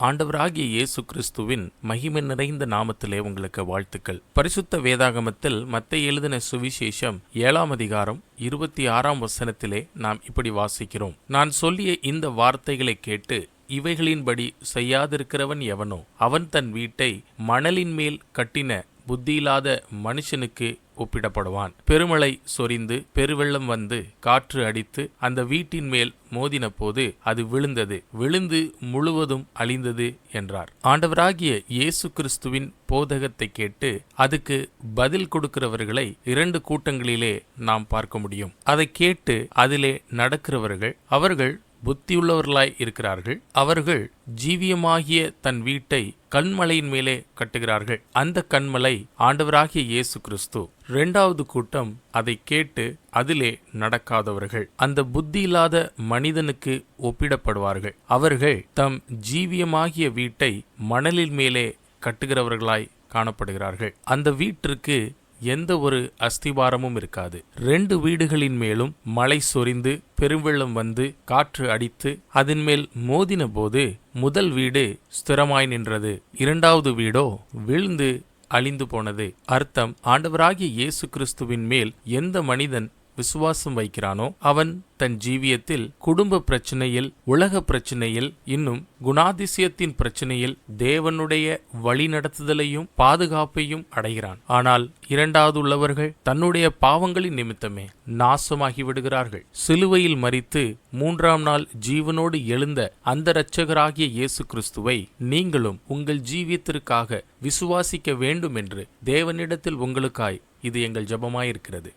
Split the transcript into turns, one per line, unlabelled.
ஆண்டவராகிய இயேசு கிறிஸ்துவின் மகிமை நிறைந்த நாமத்திலே உங்களுக்கு வாழ்த்துக்கள். பரிசுத்த வேதாகமத்தில் மத்தை எழுதின சுவிசேஷம் ஏழாம் அதிகாரம் இருபத்தி ஆறாம் வசனத்திலே நாம் இப்படி வாசிக்கிறோம். நான் சொல்லிய இந்த வார்த்தைகளை கேட்டு இவைகளின்படி செய்யாதிருக்கிறவன் எவனோ? அவன் தன் வீட்டை மணலின் மேல் கட்டின புத்தியில்லாத மனுஷனுக்கு ஒப்பிடப்படுவான். பெருமழை சொரிந்து பெருவெள்ளம் வந்து காற்று அடித்து அந்த வீட்டின் மேல் மோதின போது அது விழுந்தது. விழுந்து முழுவதும் அழிந்தது என்றார். ஆண்டவராகிய இயேசு கிறிஸ்துவின் போதகத்தை கேட்டு அதுக்கு பதில் கொடுக்கிறவர்களை இரண்டு கூட்டங்களிலே நாம் பார்க்க முடியும். அதை கேட்டு அதிலே நடக்கிறவர்கள் அவர்கள் புத்தியுள்ளவர்களாய் இருக்கிறார்கள். அவர்கள் ஜீவியமாகிய தன் வீட்டை கண்மலையின் மேலே கட்டுகிறார்கள். அந்த கண்மலை ஆண்டவராகிய இயேசு கிறிஸ்து. இரண்டாவது கூட்டம் அதை கேட்டு அதிலே நடக்காதவர்கள். அந்த புத்தி இல்லாத மனிதனுக்கு ஒப்பிடப்படுவார்கள். அவர்கள் தம் ஜீவியமாகிய வீட்டை மணலின் மேலே கட்டுகிறவர்களாய் காணப்படுகிறார்கள். அந்த வீட்டிற்கு எந்த ஒரு அஸ்திவாரமும் இருக்காது. ரெண்டு வீடுகளின் மேலும் மழை சொரிந்து பெருவெள்ளம் வந்து காற்று அடித்து அதன் மேல் மோதின போது முதல் வீடு ஸ்திரமாய் நின்றது. இரண்டாவது வீடோ விழுந்து அழிந்து போனது. அர்த்தம் ஆண்டவராகிய இயேசு கிறிஸ்துவின் மேல் எந்த மனிதன் விசுவாசம் வைக்கிறானோ அவன் தன் ஜீவியத்தில் குடும்ப பிரச்சனையில் உலக பிரச்சனையில் இன்னும் குணாதிசயத்தின் பிரச்சனையில் தேவனுடைய வழிநடத்துதலையும் பாதுகாப்பையும் அடைகிறான். ஆனால் இரண்டாவது உள்ளவர்கள் தன்னுடைய பாவங்களின் நிமித்தமே நாசமாகி விடுகிறார்கள் சிலுவையில் மறித்து மூன்றாம் நாள் ஜீவனோடு எழுந்த அந்த இரட்சகராகிய இயேசு கிறிஸ்துவை நீங்களும் உங்கள் ஜீவியத்திற்காக விசுவாசிக்க வேண்டும் என்று தேவனிடத்தில் உங்களுக்காய் இது எங்கள் ஜெபமாயிருக்கிறது.